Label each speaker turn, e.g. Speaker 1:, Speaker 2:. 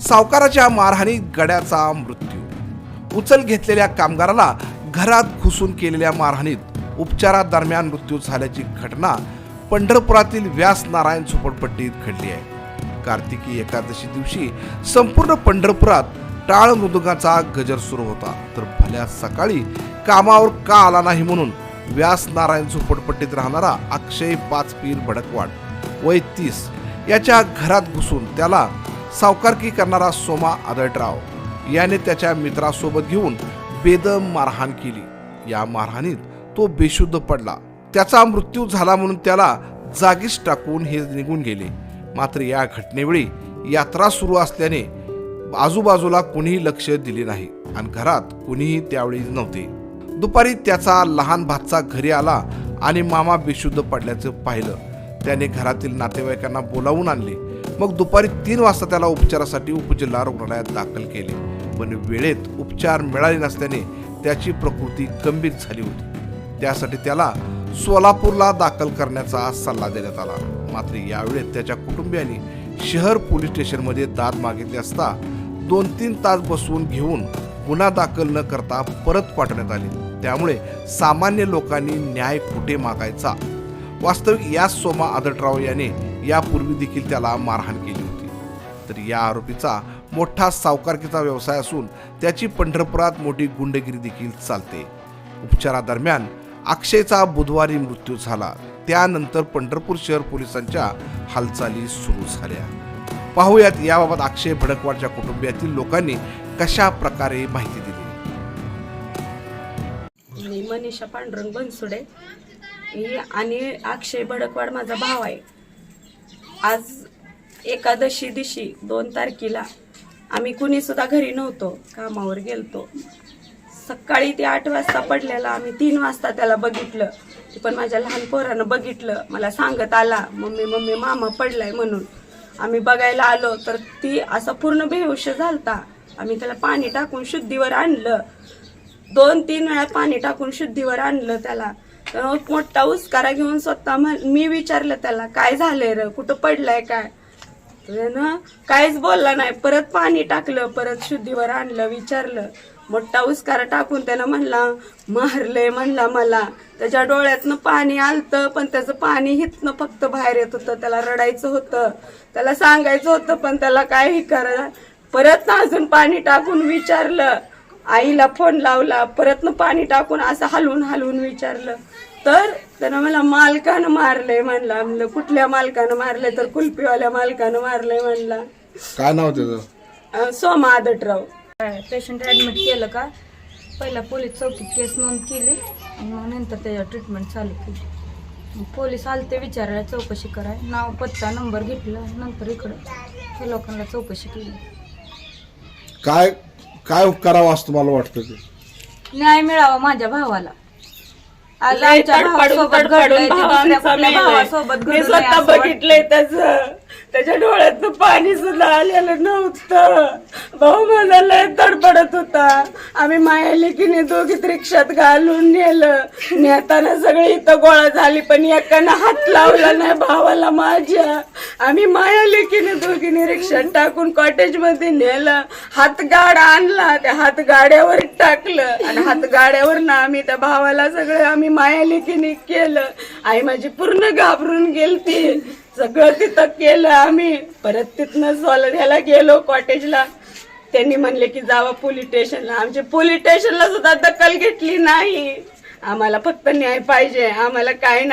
Speaker 1: सावकाराच्या मारहाणीत गड्याचा मृत्यू. उचल घेतलेल्या कामगाराला घरात घुसून केलेल्या मारहाणीत उपचारादरम्यान मृत्यू झाल्याची घटना पंढरपुरातील व्यास नारायण झोपडपट्टीत घडली आहे. कार्तिकी एकादशी दिवशी संपूर्ण पंढरपुरात टाळ मृदुंगाचा गजर सुरू होता. तर भल्या सकाळी कामावर का आला नाही म्हणून व्यास नारायण झोपडपट्टीत राहणारा अक्षय पाचपीर भडकवाड वय तीस याच्या घरात घुसून त्याला सावकारकी करणारा सोमा आदळराव याने त्याच्या मित्रासोबत घेऊन बेदम मारहाण केली. या मारहाणीत तो बेशुद्ध पडला. त्याचा मृत्यू झाला म्हणून त्याला जागीच टाकून हे निघून गेले. मात्र या घटनेवेळी यात्रा सुरू असल्याने आजूबाजूला कुणीही लक्ष दिले नाही आणि घरात कुणीही त्यावेळी नव्हते. दुपारी त्याचा लहान भातचा घरी आला आणि मामा बेशुद्ध पडल्याचं पाहिलं. त्याने घरातील नातेवाईकांना बोलावून आणले. मग दुपारी तीन वाजता त्याला उपचारासाठी उपजिल्हा रुग्णालयात दाखल केले. पण वेळेत उपचार मिळाले नसल्याने त्याची प्रकृती गंभीर झाली होती. त्यासाठी त्याला सोलापूरला दाखल करण्याचा सल्ला देण्यात आला. मात्र यावेळेत त्याच्या कुटुंबियांनी शहर पोलीस स्टेशनमध्ये दाद मागितले असता दोन तीन तास बसवून घेऊन गुन्हा दाखल न करता परत पाठवण्यात आले. त्यामुळे सामान्य लोकांनी न्याय कुठे मागायचा? वास्तविक याच सोमा आदटराव याने यापूर्वी देखील त्याला मारहाण केली होती. तर या आरोपीचा मोठा सावकारकीचा व्यवसाय असून त्याची पंढरपुरात मोठी गुंडगिरी देखील चालते. उपचारादरम्यान अक्षयचा बुधवारी मृत्यू झाला. त्यानंतर पंढरपूर शहर पोलिसांच्या हालचाली सुरू झाल्या. पाहूयात याबाबत अक्षय भडकवाडच्या कुटुंबियातील लोकांनी कशा प्रकारे माहिती दिली?
Speaker 2: मी मनीषा पांडुरंग बनसुडे. आणि अक्षय भडकवाड माझा भाव आहे. आज एकादशी दिवशी दोन तारखेला आम्ही कुणीसुद्धा घरी नव्हतो कामावर गेलतो. सकाळी ते आठ वाजता पडलेला आम्ही तीन वाजता त्याला बघितलं. ते पण माझ्या लहान पोरानं बघितलं मला सांगत आला मम्मी मम्मी मामा पडलाय म्हणून. आम्ही बघायला आलो तर ती असा पूर्ण बेहोश झालता. आम्ही त्याला पाणी टाकून शुद्धीवर आणलं. दोन तीन वेळा पाणी टाकून शुद्धीवर आणलं त्याला. तर मोठा उस्कारा घेऊन स्वतः म्हण- मी विचारलं त्याला काय झालंय र? कुठं पडलंय काय? ना काहीच बोलला नाही. परत पाणी टाकलं परत शुद्धीवर आणलं विचारलं. मोठा उस्कारा टाकून त्यानं म्हणला मारलंय म्हणला मला. त्याच्या डोळ्यातनं पाणी आलतं पण त्याचं पाणी हितनं फक्त बाहेर येत होतं. त्याला रडायचं होतं. त्याला सांगायचं होतं पण त्याला काय हे करा परत ना अजून पाणी टाकून विचारलं. आईला फोन लावला परत न पाणी टाकून असं हलवून हलवून विचारलं. तर त्यानं मला मालकानं मारलंय म्हणला. म्हणलं कुठल्या मालकानं मारलंय? तर कुल्फीवाल्या मालकानं मारलंय म्हणला.
Speaker 1: काय नाव त्याचं?
Speaker 2: अं, सोमा आदटराव.
Speaker 3: पेशंट ॲडमिट केलं का? पहिला पोलीस चौकीत केस नोंद केली आणि मग नंतर त्याच्यावर ट्रीटमेंट चालू केली. मग पोलीस आले ते विचारायला चौकशी कराय. नाव पत्ता नंबर घेतला. नंतर इकडं हे लोकांना चौकशी केली.
Speaker 1: काय काय करावं असं तुम्हाला वाटतं ते
Speaker 3: न्याय मिळावा माझ्या भावाला आज
Speaker 2: लय
Speaker 3: आमच्या
Speaker 2: तडफडून
Speaker 3: भावासोबत
Speaker 2: तडफडून
Speaker 3: घडलंय ते दुसऱ्या कुठल्या. भावासोबत
Speaker 2: मी
Speaker 3: घडलंय
Speaker 2: स्वतः
Speaker 3: असं वाटतं.
Speaker 2: बघितलंय त्याच त्याच्या डोळ्यात पाणी सुद्धा आलेलं नव्हतं. भाऊ म्हणाला लय तडपडत होता. आम्ही माया लेकीने दोघीत रिक्षात घालून नेलं. नेताना सगळी इथं गोळा झाली पण एकानं हात लावला नाही भावाला माझ्या. आम्ही माया लेकीने दोघीने रिक्षात टाकून कॉटेजमध्ये नेलं हातगाड आणला त्या हातगाड्यावर टाकलं. आणि हातगाड्यावर ना आम्ही त्या भावाला सगळं आम्ही माया लेकीने केलं. आई माझी पूर्ण घाबरून गेलती. सगळं तिथं केलं आम्ही. परत तिथनं सोलऱ्याला गेलो कॉटेजला त्यांनी म्हणले की जावा पोलीस स्टेशनला आमची पोलीस स्टेशनला सुद्धा दखल घेतली नाही. आम्हाला फक्त न्याय पाहिजे. आम्हाला काय नाही.